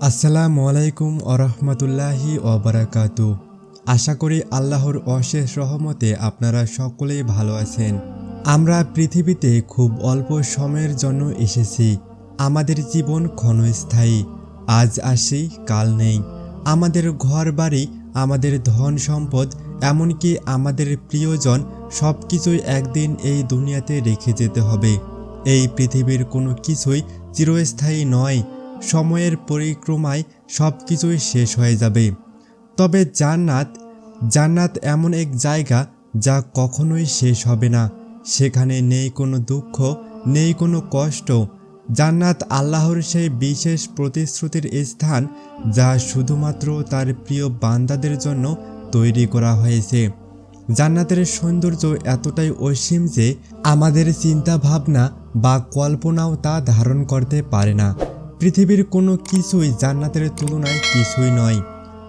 আসসালামু আলাইকুম আরহামতুল্লাহি ওবরাকাতু আশা করি আল্লাহর অশেষ রহমতে আপনারা সকলেই ভালো আছেন। আমরা পৃথিবীতে খুব অল্প সময়ের জন্য এসেছি। আমাদের জীবন ক্ষণস্থায়ী। আজ আসি, কাল নেই। আমাদের ঘর বাড়ি আমাদের ধন সম্পদ, এমনকি আমাদের প্রিয়জন সব কিছুই একদিন এই দুনিয়াতে রেখে যেতে হবে। এই পৃথিবীর কোনো কিছুই চিরস্থায়ী নয়। সময়ের পরিক্রমায় সব কিছুই শেষ হয়ে যাবে। তবে জান্নাত জান্নাত এমন এক জায়গা যা কখনোই শেষ হবে না। সেখানে নেই কোনো দুঃখ, নেই কোনো কষ্ট। জান্নাত আল্লাহর সেই বিশেষ প্রতিশ্রুতির স্থান যা শুধুমাত্র তার প্রিয় বান্দাদের জন্য তৈরি করা হয়েছে। জান্নাতের সৌন্দর্য এতটাই অসীম যে আমাদের চিন্তা ভাবনা বা কল্পনাও তা ধারণ করতে পারে না। পৃথিবীর কোনো কিছুই জান্নাতের তুলনায় কিছুই নয়।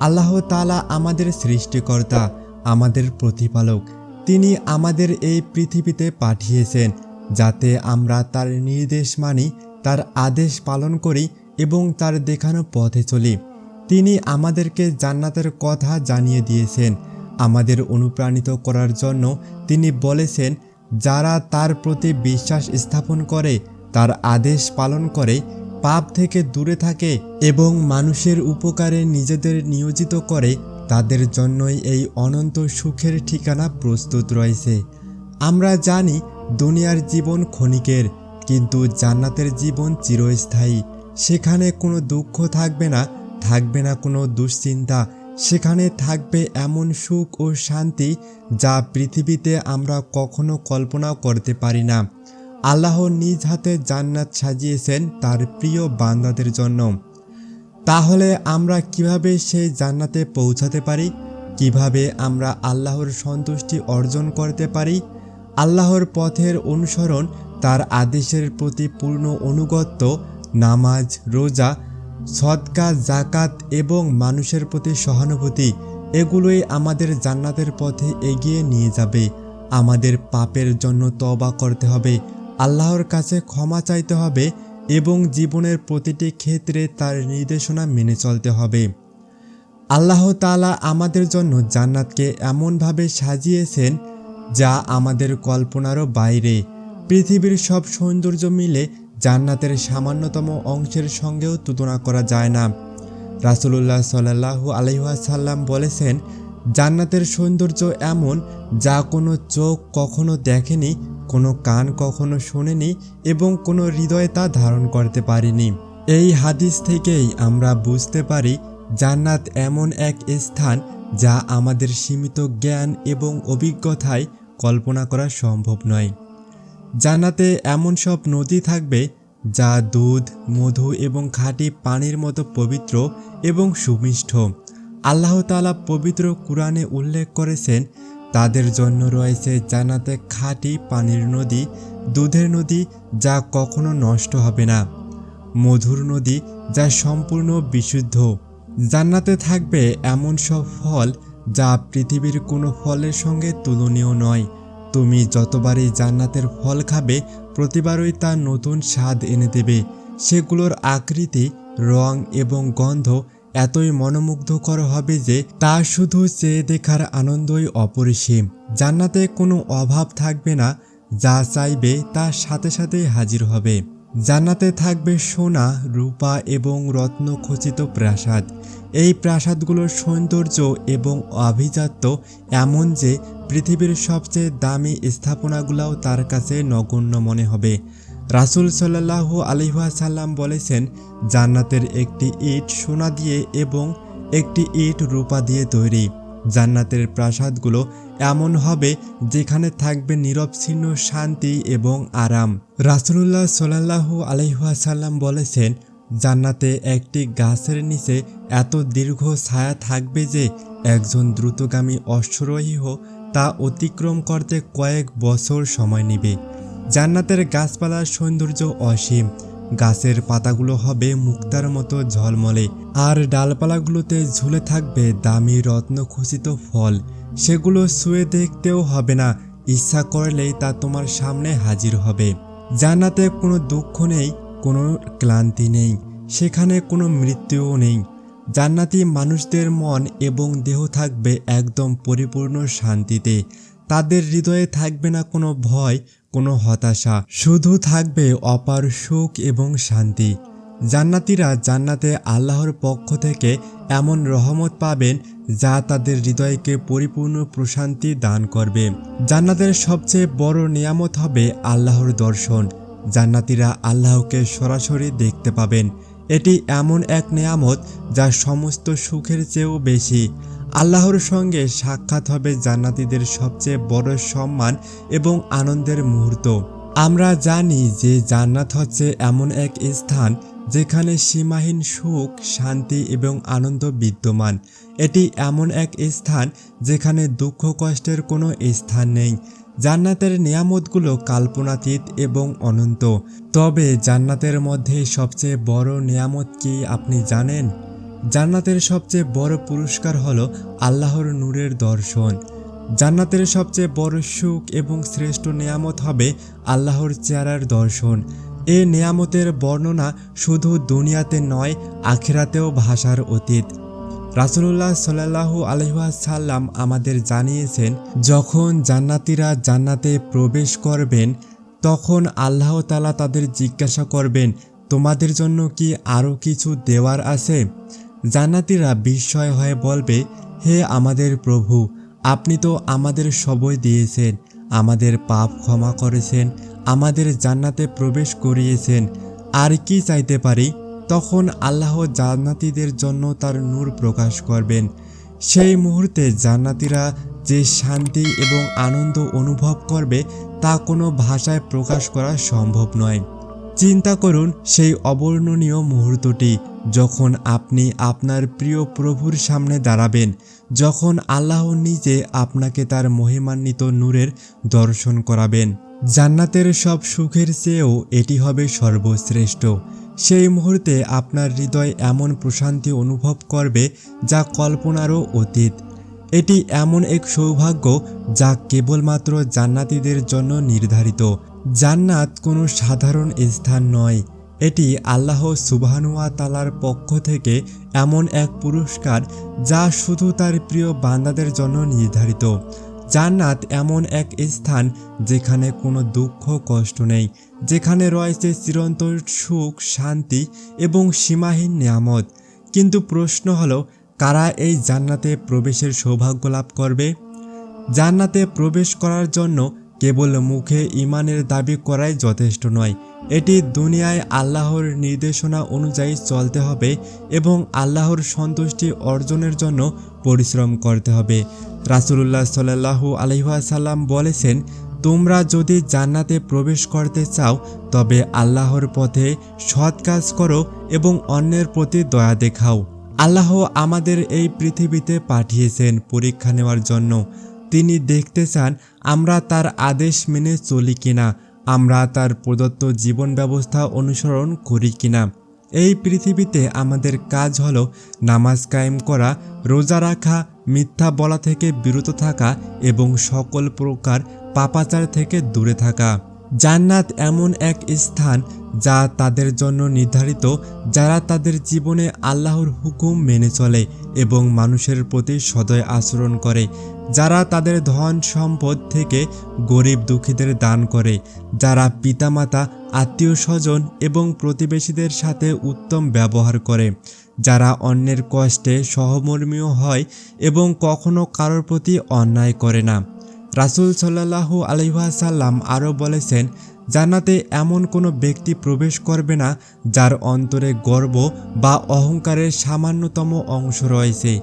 আল্লাহ তাআলা আমাদের সৃষ্টিকর্তা, আমাদের প্রতিপালক। তিনি আমাদের এই পৃথিবীতে পাঠিয়েছেন যাতে আমরা তার নির্দেশ মানি, তার আদেশ পালন করি এবং তার দেখানো পথে চলি। তিনি আমাদেরকে জান্নাতের কথা জানিয়ে দিয়েছেন। আমাদের অনুপ্রাণিত করার জন্য তিনি বলেছেন, যারা তার প্রতি বিশ্বাস স্থাপন করে, তার আদেশ পালন করে পাপ থেকে দূরে থাকে এবং মানুষের উপকারে নিজেদের নিয়োজিত করে, তাদের জন্যই এই অনন্ত সুখের ঠিকানা প্রস্তুত রয়েছে। আমরা জানি দুনিয়ার জীবন ক্ষণিকের, কিন্তু জান্নাতের জীবন চিরস্থায়ী। সেখানে কোনো দুঃখ থাকবে না থাকবে না কোনো দুশ্চিন্তা। সেখানে থাকবে এমন সুখ ও শান্তি যা পৃথিবীতে আমরা কখনো কল্পনাও করতে পারি না। আল্লাহ নিজ হাতে জান্নাত সাজিয়েছেন তার প্রিয় বান্দাদের জন্য। তাহলে আমরা কীভাবে সেই জান্নাতে পৌঁছাতে পারি? কীভাবে আমরা আল্লাহর সন্তুষ্টি অর্জন করতে পারি? আল্লাহর পথের অনুসরণ, তার আদেশের প্রতি পূর্ণ অনুগত্য নামাজ, রোজা, সদকা জাকাত এবং মানুষের প্রতি সহানুভূতি, এগুলোই আমাদের জান্নাতের পথে এগিয়ে নিয়ে যাবে। আমাদের পাপের জন্য তবা করতে হবে। আল্লাহর কাছে ক্ষমা চাইতে হবে এবং জীবনের প্রতিটি ক্ষেত্রে তার নির্দেশনা মেনে চলতে হবে। আল্লাহ তাআলা আমাদের জন্য জান্নাতকে এমনভাবে সাজিয়েছেন যা আমাদের কল্পনারও বাইরে। পৃথিবীর সব সৌন্দর্য মিলে জান্নাতের সামান্যতম অংশের সঙ্গেও তুলনা করা যায় না। রাসুলুল্লাহ সাল্লাহু আলহাসাল্লাম বলেছেন জান্নাতের সৌন্দর্য এমন যা কোনো চোখ কখনো দেখেনি, কোনো কান কখনো শোনেনি এবং কোনো হৃদয় তা ধারণ করতে পারেনি। এই হাদিস থেকেই আমরা বুঝতে পারি জান্নাত এমন এক স্থান যা আমাদের সীমিত জ্ঞান এবং অভিজ্ঞতায় কল্পনা করা সম্ভব নয়। জান্নাতে এমন সব নদী থাকবে যা দুধ, মধু এবং খাঁটি পানির মতো পবিত্র এবং সুমিষ্ঠ আল্লাহ তাআলা পবিত্র কুরআনে উল্লেখ করেছেন, তাদের জন্য রয়েছে জান্নাতে খাঁটি পানির নদী, দুধের নদী যা কখনো নষ্ট হবে না, মধুর নদী যা সম্পূর্ণ বিশুদ্ধ। জান্নাতে থাকবে এমন সব ফল যা পৃথিবীর কোনো ফলের সঙ্গে তুলনীয় নয়। তুমি যতবারই জান্নাতের ফল খাবে, প্রতিবারই তা নতুন স্বাদ এনে দেবে। সেগুলোর আকৃতি, রং এবং গন্ধ এতই মনোমুগ্ধকর হবে যে তা শুধু চেয়ে দেখার আনন্দই অপরিসীম। জান্নাতে কোনো অভাব থাকবে না, যা চাইবে তার সাথে সাথেই হাজির হবে। জান্নাতে থাকবে সোনা, রূপা এবং রত্ন খচিত প্রাসাদ। এই প্রাসাদগুলোর সৌন্দর্য এবং আভিজাত্য এমন যে পৃথিবীর সবচেয়ে দামি স্থাপনাগুলোও তার কাছে নগণ্য মনে হবে। রাসুল সাল্লাহু আলিহাসাল্লাম বলেছেন, জান্নাতের একটি ইট সোনা দিয়ে এবং একটি ইট রূপা দিয়ে তৈরি। জান্নাতের প্রাসাদগুলো এমন হবে যেখানে থাকবে নিরবচ্ছিন্ন শান্তি এবং আরাম। রাসুলুল্লাহ সাল্লাহু আলহাসাল্লাম বলেছেন, জান্নাতে একটি গাছের নিচে এত দীর্ঘ ছায়া থাকবে যে একজন দ্রুতগামী অশ্বরোহী হোক তা অতিক্রম করতে কয়েক বছর সময় নেবে। জান্নাতের গাছপালার সৌন্দর্য অসীম। গাছের পাতাগুলো হবে মুক্তার মতো ঝলমলে, আর ডালপালাগুলোতে ঝুলে থাকবে দামি রত্নখচিত ফল। সেগুলো শুয়ে দেখতেও হবে না, ইচ্ছা করলেই তা তোমার সামনে হাজির হবে। জান্নাতে কোনো দুঃখ নেই, কোনো ক্লান্তি নেই, সেখানে কোনো মৃত্যুও নেই। জান্নাতি মানুষদের মন এবং দেহ থাকবে একদম পরিপূর্ণ শান্তিতে। তাদের হৃদয়ে থাকবে না কোনো ভয় কোনো হতাশা, শুধু থাকবে অপার সুখ এবং শান্তি। জান্নাতিরা জান্নাতে আল্লাহর পক্ষ থেকে এমন রহমত পাবেন যা তাদের হৃদয়কে পরিপূর্ণ প্রশান্তি দান করবে। জান্নাতের সবচেয়ে বড় নিয়ামত হবে আল্লাহর দর্শন। জান্নাতিরা আল্লাহকে সরাসরি দেখতে পাবেন। এটি এমন এক নিয়ামত যা সমস্ত সুখের চেয়েও বেশি। আল্লাহর সঙ্গে সাক্ষাৎ হবে জান্নাতীদের সবচেয়ে বড় সম্মান এবং আনন্দের মুহূর্ত। আমরা জানি যে জান্নাত হচ্ছে এমন এক স্থান যেখানে সীমাহীন সুখ, শান্তি এবং আনন্দ বিদ্যমান। এটি এমন এক স্থান যেখানে দুঃখ কষ্টের কোনো স্থান নেই। জান্নাতের নিয়ামতগুলো কাল্পনাতীত এবং অনন্ত। তবে জান্নাতের মধ্যে সবচেয়ে বড় নিয়ামত কি আপনি জানেন? জান্নাতের সবচেয়ে বড় পুরস্কার হল আল্লাহর নূরের দর্শন। জান্নাতের সবচেয়ে বড় সুখ এবং শ্রেষ্ঠ নিয়ামত হবে আল্লাহর চেহারার দর্শন। এ নিয়ামতের বর্ণনা শুধু দুনিয়াতে নয়, আখেরাতেও ভাষার অতীত। রাসুলুল্লাহ সাল্লাহু আলহাসাল্লাম আমাদের জানিয়েছেন, যখন জান্নাতিরা জান্নাতে প্রবেশ করবেন, তখন আল্লাহ তালা তাদের জিজ্ঞাসা করবেন, তোমাদের জন্য কি আরও কিছু দেওয়ার আছে? জান্নাতিরা বিস্ময় হয়ে বলবে, হে আমাদের প্রভু, আপনি তো আমাদের সবই দিয়েছেন। আমাদের পাপ ক্ষমা করেছেন, আমাদের জান্নাতে প্রবেশ করিয়েছেন। আর কি চাইতে পারি? তখন আল্লাহ জান্নাতীদের জন্য তার নূর প্রকাশ করবেন। সেই মুহূর্তে জান্নাতীরা যে শান্তি এবং আনন্দ অনুভব করবে তা কোনো ভাষায় প্রকাশ করা সম্ভব নয়। চিন্তা করুন সেই অবর্ণনীয় মুহূর্তটি যখন আপনি আপনার প্রিয় প্রভুর সামনে দাঁড়াবেন, যখন আল্লাহ নিজে আপনাকে তার মহিমান্বিত নূরের দর্শন করাবেন। জান্নাতের সব সুখের চেয়েও এটি হবে সর্বশ্রেষ্ঠ। সেই মুহূর্তে আপনার হৃদয় এমন প্রশান্তি অনুভব করবে যা কল্পনারও অতীত। এটি এমন এক সৌভাগ্য যা কেবলমাত্র জান্নাতীদের জন্য নির্ধারিত। জান্নাত কোনো সাধারণ স্থান নয়। এটি আল্লাহ সুবাহানুয়া তালার পক্ষ থেকে এমন এক পুরস্কার যা শুধু তার প্রিয় বান্দাদের জন্য নির্ধারিত। জান্নাত এমন এক স্থান যেখানে কোনো দুঃখ, কষ্ট নেই, যেখানে রয়েছে চিরন্তর সুখ, শান্তি এবং সীমাহীন নিয়ামত। কিন্তু প্রশ্ন হলো, কারা এই জান্নাতে প্রবেশের সৌভাগ্য লাভ করবে? জান্নাতে প্রবেশ করার জন্য কেবল মুখে ইমানের দাবি করাই যথেষ্ট নয়। এটি দুনিয়ায় আল্লাহর নির্দেশনা অনুযায়ী চলতে হবে এবং আল্লাহর সন্তুষ্টি অর্জনের জন্য পরিশ্রম করতে হবে। রাসুলুল্লাহ সাল্লাহু আলহাসাল্লাম বলেছেন, তোমরা যদি জান্নাতে প্রবেশ করতে চাও, তবে আল্লাহর পথে সৎ কাজ করো এবং অন্যের প্রতি দয়া দেখাও। আল্লাহ আমাদের এই পৃথিবীতে পাঠিয়েছেন পরীক্ষা নেওয়ার জন্য। তিনি দেখতে চান আমরা তার আদেশ মেনে চলি কিনা, আমরা তার প্রদত্ত জীবন ব্যবস্থা অনুসরণ করি কিনা। এই পৃথিবীতে আমাদের কাজ হলো নামাজ কায়েম করা, রোজা রাখা, মিথ্যা বলা থেকে বিরত থাকা এবং সকল প্রকার পাপাচার থেকে দূরে থাকা। জান্নাত এমন এক স্থান যা তাদের জন্য নির্ধারিত, যারা তাদের জীবনে আল্লাহর হুকুম মেনে চলে এবং মানুষের প্রতি সদয় আচরণ করে। যারা তাদের ধন সম্পদ থেকে গরিব দুঃখীদের দান করে, যারা পিতামাতা, আত্মীয় স্বজন এবং প্রতিবেশীদের সাথে উত্তম ব্যবহার করে, যারা অন্যের কষ্টে সহমর্মীয় হয় এবং কখনো কারোর প্রতি অন্যায় করে না। রাসুল সাল্লাহু আলহাসাল্লাম আরও বলেছেন, জান্নাতে এমন কোনো ব্যক্তি প্রবেশ করবে না যার অন্তরে গর্ব বা অহংকারের সামান্যতম অংশ রয়েছে।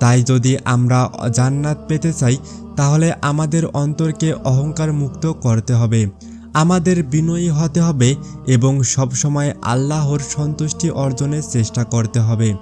তাই যদি আমরা জান্নাত পেতে চাই, তাহলে আমাদের অন্তরকে অহংকার মুক্ত করতে হবে। আমাদের বিনয়ী হতে হবে এবং সবসময় আল্লাহর সন্তুষ্টি অর্জনের চেষ্টা করতে হবে।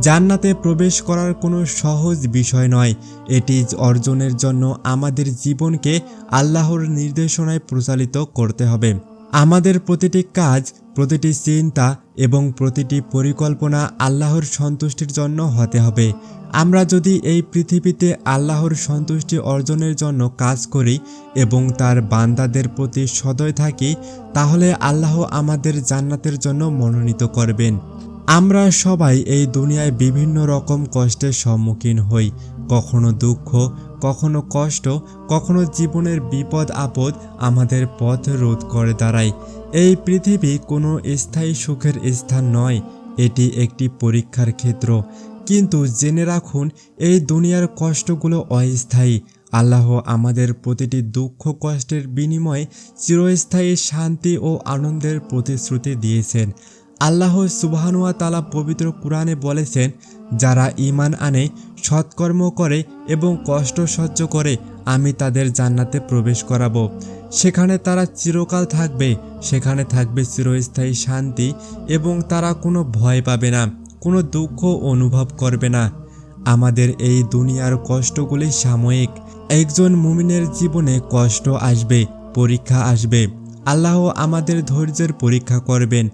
জান্নাতে প্রবেশ করার কোনো সহজ বিষয় নয়। এটি অর্জনের জন্য আমাদের জীবনকে আল্লাহর নির্দেশনায় প্রচালিত করতে হবে। আমাদের প্রতিটি কাজ প্রতিটি চিন্তা এবং প্রতিটি পরিকল্পনা আল্লাহর সন্তুষ্টির জন্য হতে হবে। আমরা যদি এই পৃথিবীতে আল্লাহর সন্তুষ্টি অর্জনের জন্য কাজ করি এবং তার বান্দাদের প্রতি সদয় থাকি, তাহলে আল্লাহ আমাদের জান্নাতের জন্য মনোনীত করবেন। আমরা সবাই এই দুনিয়ায় বিভিন্ন রকম কষ্টের সম্মুখীন হই। কখনো দুঃখ, কখনো কষ্ট, কখনো জীবনের বিপদ, আপদ আমাদের পথ রোধ করে দাঁড়ায়। এই পৃথিবী কোনো স্থায়ী সুখের স্থান নয়, এটি একটি পরীক্ষার ক্ষেত্র। কিন্তু জেনে রাখুন, এই দুনিয়ার কষ্টগুলো অস্থায়ী। আল্লাহ আমাদের প্রতিটি দুঃখ, কষ্টের বিনিময়ে চিরস্থায়ী শান্তি ও আনন্দের প্রতিশ্রুতি দিয়েছেন। আল্লাহ সুবাহানুয়া তালা পবিত্র কোরআনে বলেছেন, যারা ইমান আনে, সৎকর্ম করে এবং কষ্ট সহ্য করে, আমি তাদের জান্নাতে প্রবেশ করাবো। সেখানে তারা চিরকাল থাকবে, সেখানে থাকবে চিরস্থায়ী শান্তি এবং তারা কোনো ভয় পাবে না, কোনো দুঃখ অনুভব করবে না। আমাদের এই দুনিয়ার কষ্টগুলি সাময়িক। একজন মুমিনের জীবনে কষ্ট আসবে, পরীক্ষা আসবে। আল্লাহ আমাদের ধৈর্যের পরীক্ষা করবেন।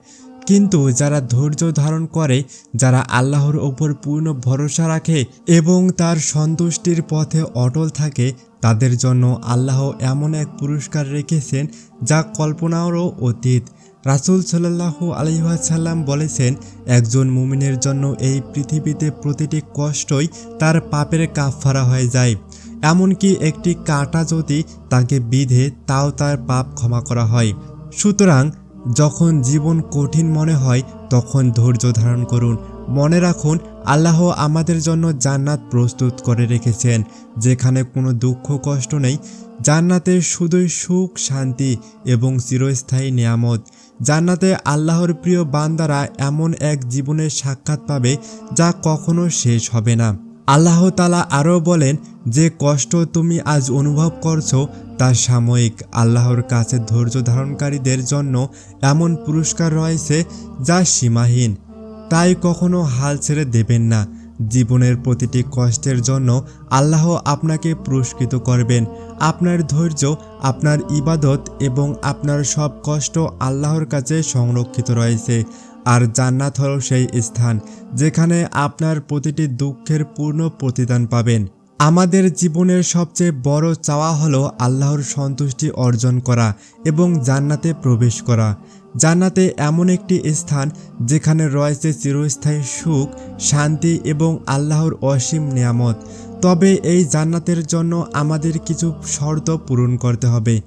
কিন্তু যারা ধৈর্য ধারণ করে, যারা আল্লাহর ওপর পূর্ণ ভরসা রাখে এবং তার সন্তুষ্টির পথে অটল থাকে, তাদের জন্য আল্লাহ এমন এক পুরস্কার রেখেছেন যা কল্পনারও অতীত। রাসুল সাল্লাহু আলহাসাল্লাম বলেছেন, একজন মুমিনের জন্য এই পৃথিবীতে প্রতিটি কষ্টই তার পাপের কাফফারা হয়ে যায়। এমনকি একটি কাঁটা যদি তাকে বিধে, তাও তার পাপ ক্ষমা করা হয়। সুতরাং যখন জীবন কঠিন মনে হয়, তখন ধৈর্য ধারণ করুন। মনে রাখুন, আল্লাহ আমাদের জন্য জান্নাত প্রস্তুত করে রেখেছেন, যেখানে কোনো দুঃখ, কষ্ট নেই। জান্নাতে শুধুই সুখ, শান্তি এবং চিরস্থায়ী নিয়ামত। জান্নাতে আল্লাহর প্রিয় বান্দারা এমন এক জীবনের সাক্ষাৎ পাবে, যা কখনো শেষ হবে না। আল্লাহ তালা আরও বলেন, যে কষ্ট তুমি আজ অনুভব করছ, তা সাময়িক। আল্লাহর কাছে ধৈর্য ধারণকারীদের জন্য এমন পুরস্কার রয়েছে যা সীমাহীন। তাই কখনো হাল ছেড়ে দেবেন না। জীবনের প্রতিটি কষ্টের জন্য আল্লাহ আপনাকে পুরস্কৃত করবেন। আপনার ধৈর্য, আপনার ইবাদত এবং আপনার সব কষ্ট আল্লাহর কাছে সংরক্ষিত রয়েছে। আর জান্নাত হল সেই স্থান যেখানে আপনার প্রতিটি দুঃখের পূর্ণ প্রতিদান পাবেন। আমাদের জীবনের সবচেয়ে বড় চাওয়া হলো আল্লাহর সন্তুষ্টি অর্জন করা এবং জান্নাতে প্রবেশ করা। জান্নাতে এমন একটি স্থান যেখানে রয়েছে চিরস্থায়ী সুখ, শান্তি এবং আল্লাহর অসীম নিয়ামত। তবে এই জান্নাতের জন্য আমাদের কিছু শর্ত পূরণ করতে হবে,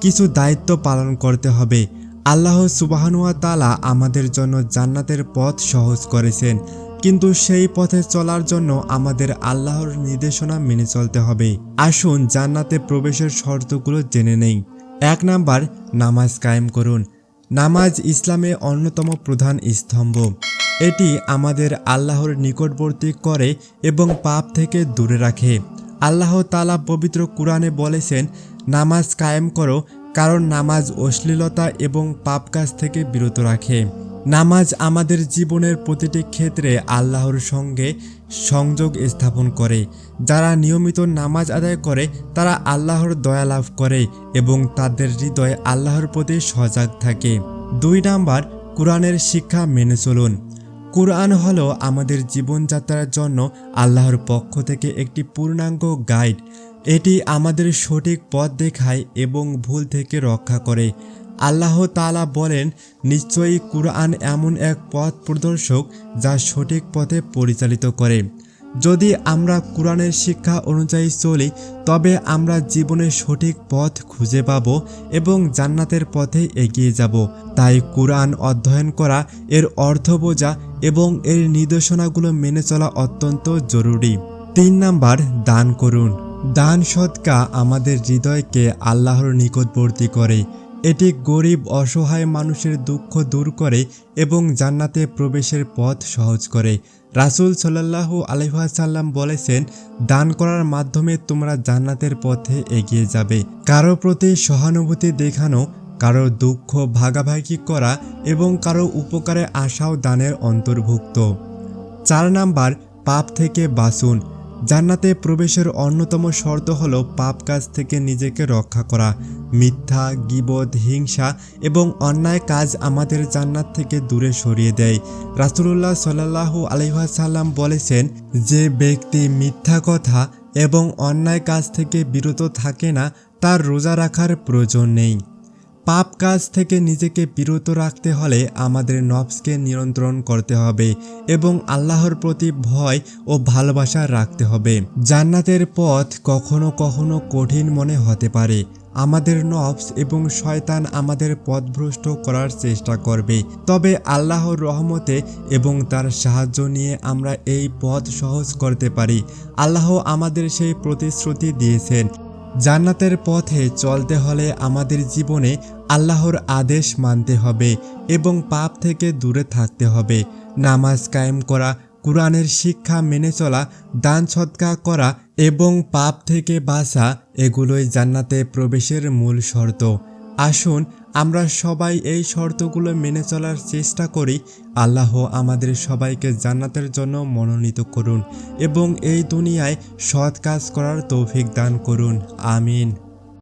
কিছু দায়িত্ব পালন করতে হবে। আল্লাহ সুবাহানুয়া তালা আমাদের জন্য জান্নাতের পথ সহজ করেছেন। কিন্তু সেই পথে চলার জন্য আমাদের আল্লাহর নির্দেশনা মেনে চলতে হবে। আসুন জান্নাতে প্রবেশের শর্তগুলো জেনে নেই। এক নাম্বার, নামাজ কায়েম করুন। নামাজ ইসলামে অন্যতম প্রধান স্তম্ভ। এটি আমাদের আল্লাহর নিকটবর্তী করে এবং পাপ থেকে দূরে রাখে। আল্লাহ তালা পবিত্র কোরআনে বলেছেন, নামাজ কায়েম করো কারণ নামাজ অশ্লীলতা এবং পাপ কাজ থেকে বিরত রাখে। নামাজ আমাদের জীবনের প্রতিটি ক্ষেত্রে আল্লাহর সঙ্গে সংযোগ স্থাপন করে। যারা নিয়মিত নামাজ আদায় করে, তারা আল্লাহর দয়া লাভ করে এবং তাদের হৃদয় আল্লাহর প্রতি সজাগ থাকে। দুই নাম্বার, কোরআনের শিক্ষা মেনে চলুন। কোরআন হলো আমাদের জীবনযাত্রার জন্য আল্লাহর পক্ষ থেকে একটি পূর্ণাঙ্গ গাইড এটি আমাদের সঠিক পথ দেখায় এবং ভুল থেকে রক্ষা করে। আল্লাহ তালা বলেন, নিশ্চয়ই কুরআন এমন এক পথ প্রদর্শক যা সঠিক পথে পরিচালিত করে। যদি আমরা কোরআনের শিক্ষা অনুযায়ী চলি, তবে আমরা জীবনের সঠিক পথ খুঁজে পাব এবং জান্নাতের পথে এগিয়ে যাব। তাই কোরআন অধ্যয়ন করা, এর অর্থ বোঝা এবং এর নির্দেশনাগুলো মেনে চলা অত্যন্ত জরুরি। তিন নাম্বার, দান করুন। দান সৎকা আমাদের হৃদয়কে আল্লাহর নিকটবর্তী করে। এটি গরিব, অসহায় মানুষের দুঃখ দূর করে এবং জান্নাতে প্রবেশের পথ সহজ করে। রাসুল সাল্লাহু আলহাসাল্লাম বলেছেন, দান করার মাধ্যমে তোমরা জান্নাতের পথে এগিয়ে যাবে। কারও প্রতি সহানুভূতি দেখানো, কারও দুঃখ ভাগাভাগি করা এবং কারও উপকারে আসাও দানের অন্তর্ভুক্ত। চার নাম্বার, পাপ থেকে বাঁচুন। জান্নাতে প্রবেশের অন্যতম শর্ত হল পাপ কাজ থেকে নিজেকে রক্ষা করা, মিথ্যা, গিবদ, হিংসা এবং অন্যায় কাজ আমাদের জান্নাত থেকে দূরে সরিয়ে দেয়। রাসুলুল্লাহ সাল্লাহু আলহাসাল্লাম বলেছেন, যে ব্যক্তি মিথ্যা কথা এবং অন্যায় কাজ থেকে বিরত থাকে না, তার রোজা রাখার প্রয়োজন নেই। পাপ কাজ থেকে নিজেকে বিরত রাখতে হলে আমাদের নফসকে নিয়ন্ত্রণ করতে হবে এবং আল্লাহর প্রতি ভয় ও ভালোবাসা রাখতে হবে। জান্নাতের পথ কখনো কখনো কঠিন মনে হতে পারে। আমাদের নফস এবং শয়তান আমাদের পথভ্রষ্ট করার চেষ্টা করবে। তবে আল্লাহর রহমতে এবং তার সাহায্য নিয়ে আমরা এই পথ সহজ করতে পারি। আল্লাহ আমাদের সেই প্রতিশ্রুতি দিয়েছেন। জান্নাতের পথে চলতে হলে আমাদের জীবনে আল্লাহর আদেশ মানতে হবে এবং পাপ থেকে দূরে থাকতে হবে। নামাজ কায়েম করা, কোরআনের শিক্ষা মেনে চলা, দান সৎকা করা এবং পাপ থেকে বাঁচা, এগুলোই জান্নাতে প্রবেশের মূল শর্ত। আসুন, আমরা সবাই এই শর্তগুলো মেনে চলার চেষ্টা করি। আল্লাহ আমাদের সবাইকে জান্নাতের জন্য মনোনীত করুন এবং এই দুনিয়ায় সৎ কাজ করার তৌফিক দান করুন। আমিন।